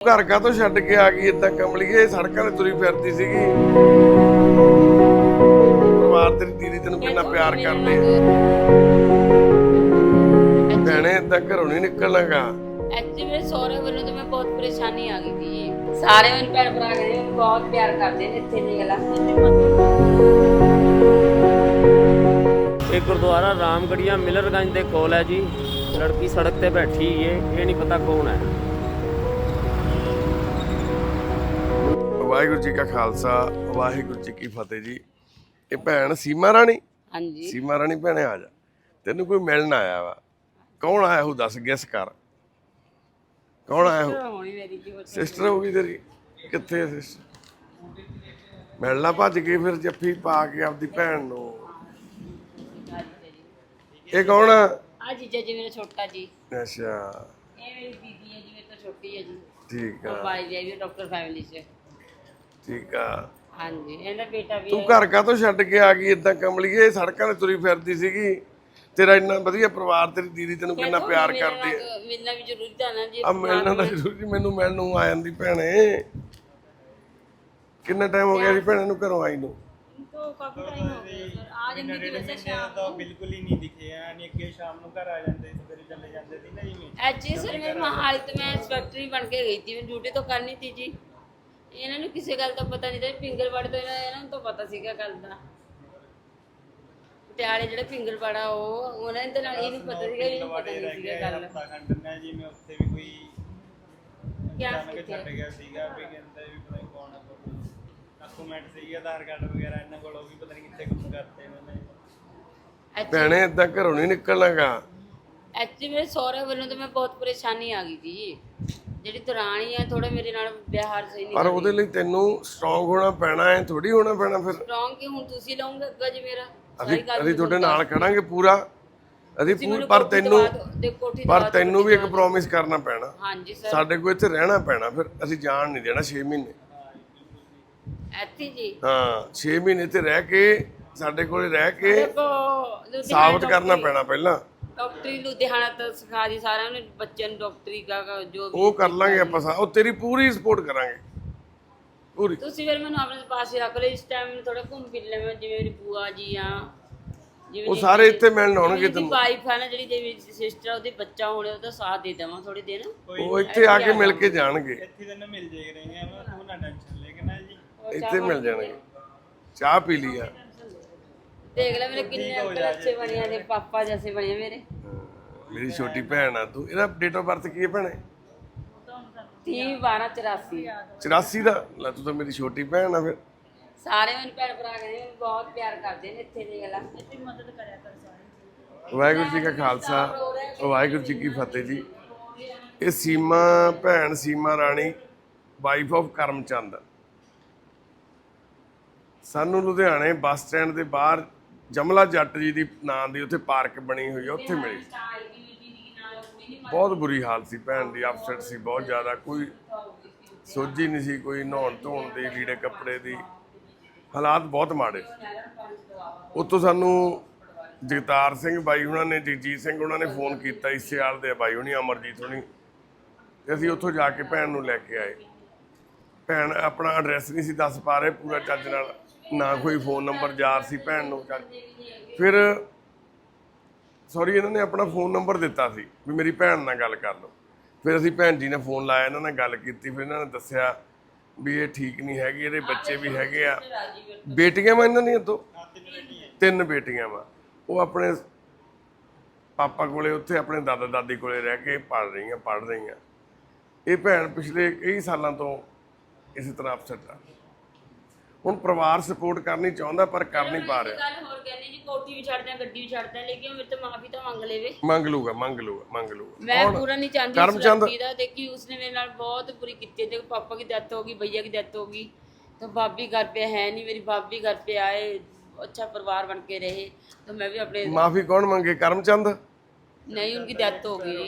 ਘਰ ਕਾ ਤੋਂ ਛੱਡ ਕੇ ਆ ਗਈ ਇਦਾਂ ਕਮਲੀਏ? ਸੜਕਾਂ 'ਤੇ ਤੁਰੀ ਫਿਰਦੀ ਸੀਗੀ। ਪਰਿਵਾਰ ਤੇਰੀ ਦੀਦੀ ਤੈਨੂੰ ਕਿੰਨਾ ਪਿਆਰ ਕਰਦੇ ਭੈਣੇ ਇਦਾਂ ਘਰੋਂ ਨਹੀਂ ਨਿਕਲਣਾਗਾ। ਐਕਚੁਅਲੀ ਮੇਰੇ ਸਹੁਰੇ ਵੱਲੋਂ ਤਾਂ ਮੈਂ ਬਹੁਤ ਪਰੇਸ਼ਾਨੀ ਆ ਗਈ ਸੀ। ਸਾਰੇ ਮੈਨੂੰ ਭੈਣ ਭਰਾ ਕਹਿੰਦੇ ਮੈਨੂੰ ਬਹੁਤ ਪਿਆਰ ਕਰਦੇ ਨੇ ਇੱਥੇ ਨਿਕਲ ਲਾ ਇਹ ਗੁਰਦੁਆਰਾ ਰਾਮਗੜੀਆ ਮਿਲਰਗੰਜ ਦੇ ਕੋਲ ਹੈ ਜੀ। ਲੜਕੀ ਸੜਕ ਤੇ ਬੈਠੀ ਏ ਇਹ ਨਹੀਂ ਪਤਾ ਕੌਣ ਹੈ। ਵਾਹਿਗੁਰੂ ਜੀ ਕਾ ਖਾਲਸਾ ਵਾਹਿਗੁਰੂ ਜੀ ਕੀ ਫਤਿਹ ਜੀ। ਇਹ ਭੈਣ ਸੀਮਾ ਰਾਣੀ? ਹਾਂਜੀ। ਸੀਮਾ ਰਾਣੀ ਭੈਣੇ ਆ ਜਾ। ਤੈਨੂੰ ਕੋਈ ਮਿਲਣ ਆਇਆ ਵਾ? ਕੌਣ ਆਇਆ ਉਹ ਦੱਸ ਗੈਸ ਕਰ। ਕੌਣ ਆਇਆ ਕੀ ਬੱਚੀ। ਸਿਸਟਰ ਹੋ ਗਈ ਤੇਰੀ? ਕਿੱਥੇ ਸਿਸਟਰ? ਮਿਲਣਾ ਭੱਜ ਗਈ ਫਿਰ ਜੱਫੀ ਪਾ ਕੇ ਆਪਦੀ ਭੈਣ ਨੂੰ। ਇਹ ਕੌਣ ਆ? ਆ ਜੀਜਾ ਜੀ ਮੇਰਾ ਛੋਟਾ ਜੀ। ਅੱਛਾ। ਇਹ ਮੇਰੀ ਦੀਦੀ ਹੈ ਜੀ ਮੇਰੇ ਤੋਂ ਛੋਟੀ ਹੈ ਜੀ। ਠੀਕ ਆ। ਬਾਈ ਜੀ ਵੀ ਡਾਕਟਰ ਫੈਮਿਲੀ ਚ। ਠੀਕ ਆ। ਹਾਂਜੀ ਇਹਦਾ ਬੇਟਾ ਵੀ ਤੂੰ ਘਰ ਕਾ ਤੋਂ ਛੱਡ ਕੇ ਆ ਗਈ? ਇਦਾਂ ਕਮਲੀਏ ਸੜਕਾਂ 'ਤੇ ਤੁਰੀ ਫਿਰਦੀ ਸੀਗੀ। ਤੇਰਾ ਇੰਨਾ ਵਧੀਆ ਪਰਿਵਾਰ ਤੇਰੀ ਦੀਦੀ ਤੈਨੂੰ ਕਿੰਨਾ ਪਿਆਰ ਕਰਦੀ ਹੈ। ਮਿਲਣਾ ਵੀ ਜ਼ਰੂਰੀ ਤਾਂ ਨਾ ਜੀ ਆ ਮਿਲਣਾ ਤਾਂ ਜ਼ਰੂਰੀ ਮੈਨੂੰ ਮੈਨੂੰ ਆ ਜਾਂਦੀ ਭੈਣੇ। ਕਿੰਨਾ ਟਾਈਮ ਹੋ ਗਿਆ ਜੀ ਭੈਣੇ ਨੂੰ ਘਰੋਂ ਆਈ ਨੂੰ? ਤੋਂ ਕਾਫੀ ਟਾਈਮ ਹੋ ਗਿਆ ਸਰ ਆ ਜਾਂਦੀ ਸੀ ਵੈਸੇ ਸ਼ਾਮ ਨੂੰ। ਬਿਲਕੁਲ ਹੀ ਨਹੀਂ ਦਿਖੇ ਆ ਨਹੀਂ ਅੱਗੇ ਸ਼ਾਮ ਨੂੰ ਘਰ ਆ ਜਾਂਦੇ ਸਵੇਰੇ ਚਲੇ ਜਾਂਦੇ ਸੀ ਨਾ ਜੀ ਐਚੀ ਸਰ ਮੈਂ ਮਹਾਲੀ ਤੋਂ ਮੈਂ ਫੈਕਟਰੀ ਬਣ ਕੇ ਗਈ ਸੀ ਮੈਂ ਡਿਊਟੀ ਤੋਂ ਕਰਨੀ ਸੀ ਜੀ। ਇਹਨਾਂ ਨੂੰ ਕਿਸੇ ਗੱਲ ਦਾ ਪਤਾ ਨਹੀਂ ਤਾਂ ਪਿੰਗਲਵਾੜੇ ਤੋਂ ਇਹਨਾਂ ਇਹਨਾਂ ਨੂੰ ਤਾਂ ਪਤਾ ਸੀਗਾ ਗੱਲ ਦਾ। ਪਟਿਆਲੇ ਜਿਹੜੇ ਪਿੰਗਲਵਾੜਾ ਉਹ ਉਹਨਾਂ ਦੇ ਨਾਲ ਇਹਨੂੰ ਪਤਾ ਸੀਗਾ ਇਹਨੂੰ ਪਤਾ ਨਹੀਂ ਸੀਗਾ ਗੱਲ। ਹਫਤਾ ਖੰਡ ਨੇ ਜਿਵੇਂ ਉੱਥੇ ਵੀ ਕੋਈ ਕਿਆ ਅਚਾਨਕ ਛੱਡ ਗਿਆ ਸੀਗਾ ਵੀ ਕਹਿੰਦਾ ਵੀ ਪਤਾ ਨਹੀਂ ਕੌਣ ਆ ਕੋਈ ਡਾਕੂਮੈਂਟ ਸੀਗੇ ਆਧਾਰ ਕਾਰਡ ਵਗੈਰਾ ਇਹਨਾਂ ਕੋਲ ਉਹ ਵੀ ਪਤਾ ਨਹੀਂ ਕਿੱਥੇ ਗੁੰਮ ਕਰਤੇ ਉਹਨਾਂ ਨੇ। ਭੈਣੇ ਇਦਾਂ ਘਰੋਂ ਨਹੀਂ ਨਿਕਲਣਾਗਾ ਐਕਚੁਅਲੀ ਮੇਰੇ ਸਹੁਰੇ ਵੱਲੋਂ ਤਾਂ ਮੈਂ ਬਹੁਤ ਪਰੇਸ਼ਾਨੀ ਆ ਗਈ ਸੀ ਜਿਹੜੀ ਦਰਾਣੀ ਆ ਥੋੜਾ ਮੇਰੇ ਨਾਲ ਵਿਵਹਾਰ ਸਹੀ ਨਹੀਂ ਪਰ ਉਹਦੇ ਲਈ ਤੈਨੂੰ ਸਟਰੋਂਗ ਹੋਣਾ ਪੈਣਾ ਐ ਥੋੜੀ ਹੋਣਾ ਪੈਣਾ ਫਿਰ। ਸਟਰੋਂਗ ਕਿ ਹੁਣ ਤੁਸੀਂ ਲਾਉਂਗੇ ਅੱਗਾ ਜੀ ਮੇਰਾ। ਅਸੀਂ ਅਸੀਂ ਤੁਹਾਡੇ ਨਾਲ ਖੜਾਂਗੇ ਪੂਰਾ। ਅਸੀਂ ਪੂਰ ਪਰ ਤੈਨੂੰ ਪਰ ਤੈਨੂੰ ਵੀ ਇੱਕ ਪ੍ਰੋਮਿਸ ਕਰਨਾ ਪੈਣਾ। ਹਾਂਜੀ ਸਰ ਸਾਡੇ ਕੋਲ ਇੱਥੇ ਰਹਿਣਾ ਪੈਣਾ ਫਿਰ ਅਸੀਂ ਜਾਣ ਨਹੀਂ ਦੇਣਾ 6 ਮਹੀਨੇ। ਐਤੀ ਜੀ। ਹਾਂ 6 ਮਹੀਨੇ ਤੇ ਰਹਿ ਕੇ ਸਾਡੇ ਕੋਲੇ ਰਹਿ ਕੇ ਸਾਬਤ ਕਰਨਾ ਪੈਣਾ ਪਹਿਲਾਂ। ਡਾਕਟਰੀ ਲੁਧਿਆਣਾ ਤੋਂ ਸਿਖਾ ਦੀ ਸਾਰਿਆਂ ਨੂੰ ਬੱਚਿਆਂ ਨੂੰ ਡਾਕਟਰੀ ਦਾ ਜੋ ਵੀ ਉਹ ਕਰ ਲਾਂਗੇ ਆਪਾਂ ਸਾ- ਉਹ ਤੇਰੀ ਪੂਰੀ ਸਪੋਰਟ ਕਰਾਂਗੇ। ਪੂਰੀ। ਤੁਸੀਂ ਫਿਰ ਮੈਨੂੰ ਆਪਣੇ ਪਾਸੇ ਰੱਖ ਲਓ ਇਸ ਟਾਈਮ ਥੋੜਾ ਘੁੰਮ ਫਿਰ ਲਵਾਂ ਜਿਵੇਂ ਮੇਰੀ ਬੂਆ ਜੀ ਆ ਜਿਵੇਂ ਉਹ ਸਾਰੇ ਇੱਥੇ ਮਿਲਣ ਆਉਣਗੇ ਦੀ ਵਾਈਫ ਹੈ ਨਾ ਜਿਹੜੀ ਜਿਹੜੀ ਸਿਸਟਰ ਉਹਦੇ ਬੱਚਾ ਹੋਣੇ ਉਹਦਾ ਸਾਥ ਦੇ ਦੇਵਾਂ ਥੋੜੀ ਦੇਰ ਉਹ ਇੱਥੇ ਆ ਕੇ ਮਿਲ ਕੇ ਜਾਣਗੇ। ਇੱਥੇ ਤੈਨੂੰ ਮਿਲ ਜੇ ਰਹੇ ਆ ਮੈਂ ਤੂੰ ਨਾ ਟੈਨਸ਼ਨ ਲੈ ਕੇ ਨਾ ਜੀ? ਇੱਥੇ ਮਿਲ ਜਾਣਗੇ। ਚਾਹ ਪੀ ਲਈ ਆ। ਦੇਖ ਲੈ ਮੇਰੇ ਕਿੰਨੇ ਅੰਕਲ ਅੱਛੇ ਬਣੇ ਨੇ ਪਾਪਾ ਜੈਸੇ ਬਣੇ ਮੇਰੇ। ਮੇਰੀ ਛੋਟੀ ਭੈਣ ਆ ਤੂੰ ਇਹਦਾ ਡੇਟ ਆਫ ਬਰਥ ਕੀ ਹੈ ਭੈਣੇ? 30 12 84 84 ਦਾ? ਲੈ ਤੂੰ ਤਾਂ ਮੇਰੀ ਛੋਟੀ ਭੈਣ ਆ ਫਿਰ। ਸਾਰੇ ਮੈਨੂੰ ਭੈਣ ਭਰਾ ਕਹਿੰਦੇ ਮੈਨੂੰ ਬਹੁਤ ਪਿਆਰ ਕਰਦੇ ਨੇ ਇੱਥੇ ਦੇਖ ਲੈ। ਇੱਥੇ ਮਦਦ ਕਰਿਆ ਕਰ ਸਾਰੇ ਵਾਹਿਗੁਰੂ ਜੀ ਕਾ ਖਾਲਸਾ ਵਾਹਿਗੁਰੂ ਜੀ ਕੀ ਫਤਿਹ ਜੀ। ਇਹ ਸੀਮਾ ਭੈਣ ਸੀਮਾ ਰਾਣੀ ਵਾਈਫ ਆਫ ਕਰਮਚੰਦ। ਸਾਨੂੰ ਲੁਧਿਆਣੇ ਬੱਸ ਸਟੈਂਡ ਦੇ ਬਾਹਰ ਜਮਲਾ ਜੱਟ ਜੀ ਦੀ ਨਾਂ ਦੀ ਉੱਥੇ ਪਾਰਕ ਬਣੀ ਹੋਈ ਹੈ ਉੱਥੇ ਮਿਲੀ। ਬਹੁਤ ਬੁਰੀ ਹਾਲਤ ਸੀ ਭੈਣ ਦੀ ਅਪਸੈਟ ਸੀ ਬਹੁਤ ਜ਼ਿਆਦਾ। ਕੋਈ ਸੋਝੀ ਨਹੀਂ ਸੀ ਕੋਈ ਨਹਾਉਣ ਧੋਣ ਦੀ ਲੀੜੇ ਕੱਪੜੇ ਦੀ। ਹਾਲਾਤ ਬਹੁਤ ਮਾੜੇ ਉੱਥੋਂ ਸਾਨੂੰ ਜਗਤਾਰ ਸਿੰਘ ਬਾਈ ਉਹਨਾਂ ਨੇ ਜਗਜੀਤ ਸਿੰਘ ਉਹਨਾਂ ਨੇ ਫੋਨ ਕੀਤਾ ਇਸੇ ਹਾਲ ਦੇ ਬਾਈ ਹੁਣੀ ਅਮਰਜੀਤ ਹੁਣੀ। ਤੇ ਅਸੀਂ ਉੱਥੋਂ ਜਾ ਕੇ ਭੈਣ ਨੂੰ ਲੈ ਕੇ ਆਏ। ਭੈਣ ਆਪਣਾ ਐਡਰੈਸ ਨਹੀਂ ਸੀ ਦੱਸ ਪਾ ਰਹੇ ਪੂਰਾ ਚੱਜ ਨਾਲ। ਨਾ ਕੋਈ ਫੋਨ ਨੰਬਰ ਯਾਰ ਸੀ, ਭੈਣ ਨੂੰ ਚੱਜ ਫਿਰ ਸੌਰੀ ਇਹਨਾਂ ਨੇ ਆਪਣਾ ਫੋਨ ਨੰਬਰ ਦਿੱਤਾ ਸੀ ਵੀ ਮੇਰੀ ਭੈਣ ਨਾਲ ਗੱਲ ਕਰ ਲਓ। ਫਿਰ ਅਸੀਂ ਭੈਣ ਜੀ ਨੇ ਫੋਨ ਲਾਇਆ, ਇਹਨਾਂ ਨਾਲ ਗੱਲ ਕੀਤੀ, ਫਿਰ ਇਹਨਾਂ ਨੇ ਦੱਸਿਆ ਵੀ ਇਹ ਠੀਕ ਨਹੀਂ ਹੈਗੀ, ਇਹਦੇ ਬੱਚੇ ਵੀ ਹੈਗੇ ਆ। ਬੇਟੀਆਂ ਵਾ ਇਹਨਾਂ ਦੀਆਂ ਦੋ? ਤਿੰਨ ਬੇਟੀਆਂ ਵਾ। ਉਹ ਆਪਣੇ ਪਾਪਾ ਕੋਲੇ, ਉੱਥੇ ਆਪਣੇ ਦਾਦਾ ਦਾਦੀ ਕੋਲੇ ਰਹਿ ਕੇ ਪੜ ਰਹੀਆਂ ਪੜ ਰਹੀਆਂ। ਇਹ ਭੈਣ ਪਿਛਲੇ ਕਈ ਸਾਲਾਂ ਤੋਂ ਇਸੇ ਤਰ੍ਹਾਂ ਅਪਸੈਟ ਆ। ਹੁਣ ਪਰਿਵਾਰ ਸਪੋਰਟ ਕਰਨੀ ਚਾਹੁੰਦਾ ਪਰ ਕਰ ਨਹੀਂ ਪਾ ਰਿਹਾ ਗੱਲ ਹੋਰ ਕਹਿੰਦੇ ਜੀ ਕੋਠੀ ਵੀ ਛੱਡਦਾ ਗੱਡੀ ਵੀ ਛੱਡਦਾ ਲੇਕਿਨ ਮੇਰੇ ਤੋਂ ਮਾਫੀ ਤਾਂ ਮੰਗ ਲੇਵੇ ਮੰਗ ਲੂਗਾ ਮੰਗ ਲੂਗਾ ਮੰਗ ਲੂਗਾ ਮੈਂ ਪੂਰਾ ਨਹੀਂ ਚਾਹੁੰਦੀ ਉਸ ਕਰਮਚੰਦ- ਲੜਕੀ ਦਾ ਦੇਖੀ ਉਸਨੇ ਮੇਰੇ ਨਾਲ ਬਹੁਤ ਬੁਰੀ ਕੀਤੀ ਤੇ ਪਾਪਾ की डेथ होगी भैया की डेथ होगी तो बाप भी घर पे है नहीं मेरी बाप भी घर पे आए अच्छा परिवार बन के रहे तो मैं भी अपने ਮਾਫੀ ਕੌਣ ਮੰਗੇ ਕਰਮਚੰਦ नहीं उनकी डेथ हो गई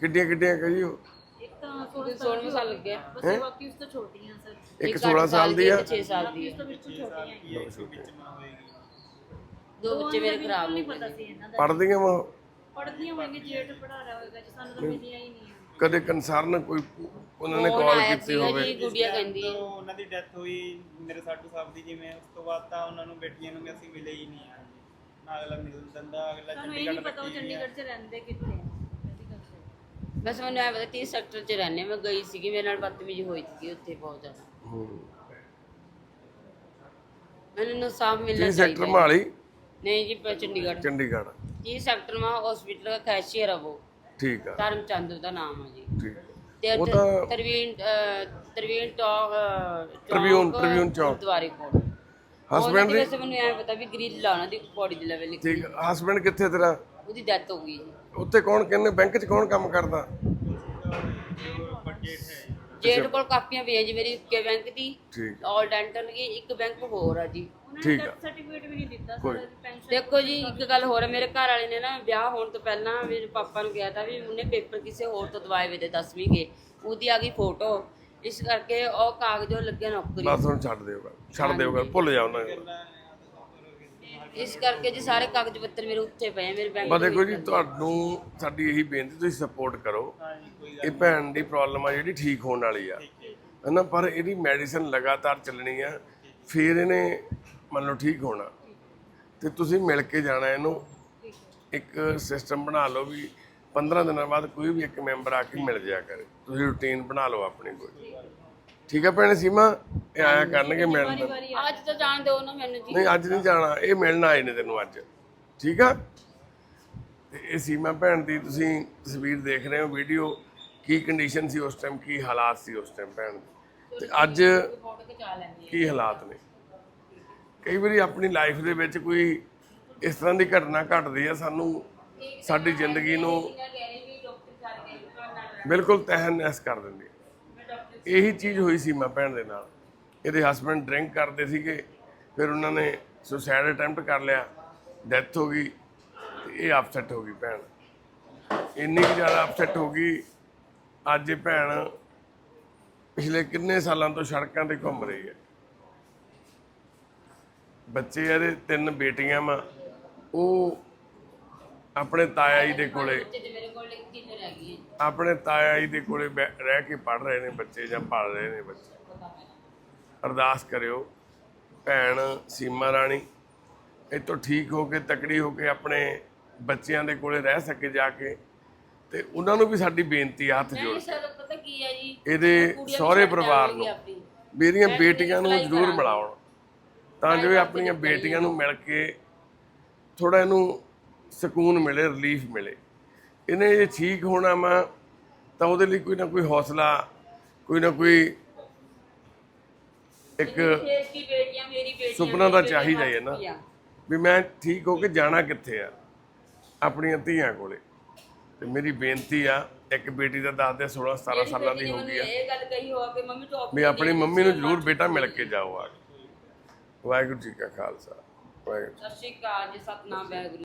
ਕਿੱਡੀਆਂ ਕਿੱਡੀਆਂ ਕਹੀ ਉਹ? ਇੱਕ ਤਾਂ 16 16 ਸਾਲ ਲੱਗੇ ਬਸ ਬਾਕੀ ਉਸ ਤੋਂ ਛੋਟੀਆਂ ਸਰ। ਇੱਕ 16 ਸਾਲ ਦੀ ਆ। 6 ਸਾਲ ਦੀ ਇਸ ਤੋਂ ਬਿਲਕੁਲ ਛੋਟੀਆਂ ਹੀ ਕੀ ਇੱਕ ਵਿੱਚ ਮਾਂ ਹੋਏਗੀ ਦੋ ਬੱਚੇ ਮੇਰੇ ਖਰਾਬ ਨਹੀਂ ਹੋ ਪਤਾ ਗਏ। ਸੀ ਇਹਨਾਂ ਦਾ। ਪੜਦੀਆਂ ਵਾ ਜੇਠ ਪੜਾ ਰਿਹਾ ਹੋਵੇਗਾ ਜੀ ਸਾਨੂੰ ਤਾਂ ਮਿਲੀਆਂ ਹੀ ਨਹੀਂ। ਕਦੇ ਕੰਸਰਨ ਕੋਈ ਉਹਨਾਂ ਨੇ ਕਾਲ ਕੀਤੀ ਹੋਵੇ ਜੀ ਗੁੜੀਆ ਕਹਿੰਦੀ ਹੈ ਜਦੋਂ ਉਹਨਾਂ ਦੀ ਡੈਥ ਹੋਈ ਮੇਰੇ ਸਾਡੂ ਸਾਹਿਬ ਦੀ ਜਿਵੇਂ ਉਸ ਤੋਂ ਬਾਅਦ ਤਾਂ ਉਹਨਾਂ ਨੂੰ ਬੇਟੀਆਂ ਨੂੰ ਵੀ ਅਸੀਂ ਮਿਲੇ ਹੀ ਨਹੀਂ ਆ। ਨਾ ਅਗਲਾ ਮਿਲ ਦਿੰਦਾ ਅਗਲਾ ਸਾਨੂੰ ਇਹ ਨਹੀਂ ਚੰਡੀਗੜ੍ਹ ਪਤਾ ਉਹ। ਚੰਡੀਗੜ੍ਹ 'ਚ ਰਹਿੰਦੇ ਕਿੱਥੇ। ਬਸ ਮੈਨੂੰ ਐ ਪਤਾ ਸੈਕਟਰ 'ਚ ਰਹਿੰਦੇ ਮੈਂ ਗਈ ਸੀਗੀ ਮੇਰੇ ਨਾਲ ਬਦਤਮੀਜ਼ੀ ਹੋਈ ਸੀਗੀ ਉੱਥੇ ਬਹੁਤ ਜ਼ਿਆਦਾ। ਹੂੰ। ਮੈਨੂੰ ਇਨਸਾਫ ਮਿਲਣਾ ਜੀ ਸੈਕਟਰ ਮਾਲੀ? ਨਹੀਂ ਜੀ ਚੰਡੀਗੜ੍ਹ। ਚੰਡੀਗੜ੍ਹ। ਜੀ ਸੈਕਟਰ ਮਾ? ਹਸਪੀਟਲ ਦਾ ਕੈਸ਼ੀਅਰ ਆ ਉਹ। ਠੀਕ ਆ। ਧਰਮ ਚੰਦ ਦਾ ਨਾਮ ਆ ਜੀ। ਠੀਕ। ਤੇ ਤਰਵੀਨ ਤਰਵੀਨ ਟੌਕ Tribune- Tribune ਚੌਕ। ਦੁਆਰੇ ਕੋਲ। ਹਸਬੈਂਡ ਦੀ ਹਸਬੈਂਡ ਮੈਨੂੰ ਐ ਪਤਾ ਵੀ ਗ੍ਰਿਲ ਲਾਉਣਾ ਦੀ ਪੌੜੀ ਦੇ ਲੈਵਲ ਠੀਕ। ਹਸਬੈਂਡ ਕਿੱਥੇ ਤੇਰਾ? ਉਹਦੀ ਡੈਥ ਹੋ ਗਈ ਜੀ। ਉੱਥੇ ਕੌਣ ਕਹਿੰਦੇ ਬੈਂਕ 'ਚ ਕੌਣ ਕੰਮ ਕਰਦਾ? ਜੇਠ ਕੋਲ ਕਾਪੀਆਂ ਪਈਆਂ ਜੀ ਮੇਰੀ ਕੇ ਬੈਂਕ ਦੀ ਠੀਕ। ਆਲ ਡੈਂਟਲ ਦੀ ਇੱਕ ਬੈਂਕ ਹੋਰ ਆ ਜੀ। ਉਹਨਾਂ ਠੀਕ ਨੇ ਆ। ਸਰਟੀਫਿਕੇਟ ਵੀ ਨਹੀਂ ਦਿੱਤਾ ਕੋਈ। ਸਰ ਪੈਨਸ਼ਨ ਦੇਖੋ ਜੀ ਇੱਕ ਗੱਲ ਹੋਰ ਹੈ ਮੇਰੇ ਘਰ ਵਾਲੇ ਨੇ ਨਾ ਵਿਆਹ ਹੋਣ ਤੋਂ ਪਹਿਲਾਂ ਮੇਰੇ ਪਾਪਾ ਨੂੰ ਕਿਹਾ ਤਾਂ ਵੀ ਉਹਨੇ ਪੇਪਰ ਕਿਸੇ ਹੋਰ ਤੋਂ ਦਵਾਏ ਵੇ ਦੇ 10ਵੀਂ ਕੇ ਉਹਦੀ ਆ ਗਈ ਫੋਟੋ ਇਸ ਕਰਕੇ ਉਹ ਕਾਗਜ਼ੋਂ ਲੱਗੇ ਨੌਕਰੀ ਬਸ ਹੁਣ ਛੱਡ ਦਿਓ ਗੱਲ ਛੱਡ ਦਿਓ ਗੱਲ ਭੁੱਲ ਜਾ ਉਹਨਾਂ ਨੂੰ ਇਸ ਕਰਕੇ ਜੀ ਸਾਰੇ ਕਾਗਜ਼ ਪੱਤਰ ਮੇਰੇ ਉੱਥੇ ਪਏ ਆ, ਮੇਰੇ ਬੈਂਕ ਬਸ ਦੇਖੋ ਜੀ ਤੁਹਾਨੂੰ ਸਾਡੀ ਇਹੀ ਬੇਨਤੀ ਤੁਸੀਂ ਸਪੋਰਟ ਕਰੋ। ਇਹ ਭੈਣ ਦੀ ਪ੍ਰੋਬਲਮ ਆ ਜਿਹੜੀ ਠੀਕ ਹੋਣ ਵਾਲੀ ਆ। ਹਨਾ ਪਰ ਇਹਦੀ ਮੈਡੀਸਨ ਲਗਾਤਾਰ ਚੱਲਣੀ ਆ ਫਿਰ ਇਹਨੇ ਮੰਨ ਲਓ ਠੀਕ ਹੋਣਾ। ਤੇ ਤੁਸੀਂ ਮਿਲ ਕੇ ਜਾਣਾ ਇਹਨੂੰ। ਇੱਕ ਸਿਸਟਮ ਬਣਾ ਲਓ ਵੀ 15 ਦਿਨਾਂ ਬਾਅਦ ਕੋਈ ਵੀ ਇੱਕ ਮੈਂਬਰ ਆ ਕੇ ਮਿਲ ਜਾਇਆ ਕਰੇ। ਤੁਸੀਂ ਰੁਟੀਨ ਬਣਾ ਲਓ ਆਪਣੀ ਕੋਈ। ਠੀਕ ਆ ਭੈਣ ਸੀਮਾ? ਇਹ ਆਇਆ ਕਰਨਗੇ ਮਿਲਣ ਅੱਜ ਤਾਂ ਜਾਣ ਦਿਓ ਨਾ ਮੈਨੂੰ ਜੀ। ਨਹੀਂ ਅੱਜ ਨਹੀਂ ਜਾਣਾ। ਇਹ ਮਿਲਣ ਆਏ ਨੇ ਤੈਨੂੰ ਅੱਜ। ਠੀਕ ਆ? ਤੇ ਇਹ ਸੀਮਾ ਭੈਣ ਦੀ ਤੁਸੀਂ ਤਸਵੀਰ ਦੇਖ ਰਹੇ ਹੋ ਵੀਡੀਓ। ਕੀ ਕੰਡੀਸ਼ਨ ਸੀ ਉਸ ਟਾਈਮ ਕੀ ਹਾਲਾਤ ਸੀ ਉਸ ਟਾਈਮ ਭੈਣ ਦੇ? ਤੇ ਅੱਜ ਕੀ ਹਾਲਾਤ ਨੇ? ਕਈ ਵਾਰੀ ਆਪਣੀ ਲਾਈਫ ਦੇ ਵਿੱਚ ਕੋਈ ਇਸ ਤਰ੍ਹਾਂ ਦੀ ਘਟਨਾ ਘਟਦੀ ਹੈ ਸਾਨੂੰ ਸਾਡੀ ਜ਼ਿੰਦਗੀ ਨੂੰ ਬਿਲਕੁਲ ਤਹਿਸ ਕਰ ਦਿੰਦੀ ਹੈ ਇਹੀ ਚੀਜ਼ ਹੋਈ ਸੀ ਮਾਂ ਭੈਣ ਦੇ ਨਾਲ। ਇਹਦੇ ਹਸਬੰਡ ਡਰਿੰਕ ਕਰਦੇ ਸੀਗੇ ਫਿਰ ਉਹਨਾਂ ਨੇ ਸੁਸਾਈਡ ਅਟੈਂਪਟ ਕਰ ਲਿਆ ਡੈਥ ਹੋ ਗਈ ਇਹ ਅਪਸੈਟ ਹੋ ਗਈ ਭੈਣ। ਇੰਨੀ ਕੁ ਜ਼ਿਆਦਾ ਅਪਸੈਟ ਹੋ ਗਈ ਅੱਜ ਇਹ ਭੈਣ ਪਿਛਲੇ ਕਿੰਨੇ ਸਾਲਾਂ ਤੋਂ ਸੜਕਾਂ ਤੇ ਘੁੰਮ ਰਹੀ ਹੈ। ਬੱਚੇ ਇਹਦੇ ਤਿੰਨ ਬੇਟੀਆਂ ਵਾ ਉਹ ਆਪਣੇ ਤਾਇਆ ਜੀ ਦੇ ਕੋਲੇ ਆਪਣੇ ਤਾਇਆ ਜੀ ਦੇ ਕੋਲੇ ਰਹਿ ਕੇ ਪੜ ਰਹੇ ਨੇ ਬੱਚੇ ਜਾਂ ਪੜ ਰਹੇ ਨੇ ਬੱਚੇ। ਅਰਦਾਸ ਕਰਿਓ ਭੈਣ ਸੀਮਾ ਰਾਣੀ ਇਹ ਤੋਂ ਠੀਕ ਹੋ ਕੇ ਤਕੜੀ ਹੋ ਕੇ ਆਪਣੇ ਬੱਚਿਆਂ ਦੇ ਕੋਲੇ ਰਹਿ ਸਕੇ ਜਾ ਕੇ ਤੇ ਉਹਨਾਂ ਨੂੰ ਵੀ ਸਾਡੀ ਬੇਨਤੀ ਹੱਥ ਜੋੜ। ਨਹੀਂ ਸਰ ਪਤਾ ਕੀ ਹੈ ਜੀ? ਇਹਦੇ ਸਹੁਰੇ ਪਰਿਵਾਰ ਨੂੰ। ਮੇਰੀਆਂ ਮੈਂ ਬੇਟੀਆਂ ਨੂੰ ਜ਼ਰੂਰ। ਮਿਲਾਉਣ। ਤਾਂ ਜੋ ਇਹ ਆਪਣੀਆਂ ਬੇਟੀਆਂ ਨੂੰ ਮਿਲ ਕੇ ਥੋੜਾ ਇਹਨੂੰ ਸਕੂਨ ਮਿਲੇ ਰਿਲੀਫ ਮਿਲੇ। ਇਹਨੇ ਜੇ ਠੀਕ ਹੋਣਾ ਵਾ ਤਾਂ ਉਹਦੇ ਲਈ ਕੋਈ ਨਾ ਕੋਈ ਹੌਸਲਾ ਕੋਈ ਨਾ ਕੋਈ ਇੱਕ ਫੇਸ ਦੀ ਬੇਟੀਆਂ ਮੇਰੀ ਬੇਟੀਆਂ ਸੁਪਨਾ ਤਾਂ ਚਾਹੀਦਾ ਹੀ ਹੈ ਨਾ। ਵੀ ਮੈਂ ਠੀਕ ਹੋ ਕੇ ਜਾਣਾ ਕਿੱਥੇ ਆ? ਆਪਣੀਆਂ ਧੀਆਂ ਕੋਲੇ। ਤੇ ਮੇਰੀ ਬੇਨਤੀ ਆ ਇੱਕ ਬੇਟੀ ਦਾ ਦੱਸਦੇ 16 17 ਸਾਲਾਂ ਦੀ ਹੋ ਗਈ ਆ। ਇਹ ਗੱਲ ਕਹੀ ਹੋ ਕਿ ਮੰਮੀ ਤੋਂ ਵੀ ਆਪਣੀ ਮੰਮੀ ਨੂੰ ਜ਼ਰੂਰ ਬੇਟਾ ਮਿਲ ਕੇ ਜਾਓ ਆ ਕੇ। ਵਾਹਿਗੁਰੂ ਜੀ ਕਾ ਖਾਲਸਾ। ਵਾਹਿਗੁਰੂ ਸਤਿ ਸ਼੍ਰੀ ਅਕਾਲ ਜੀ ਸਤਨਾਮ ਵਾਹਿਗੁਰੂ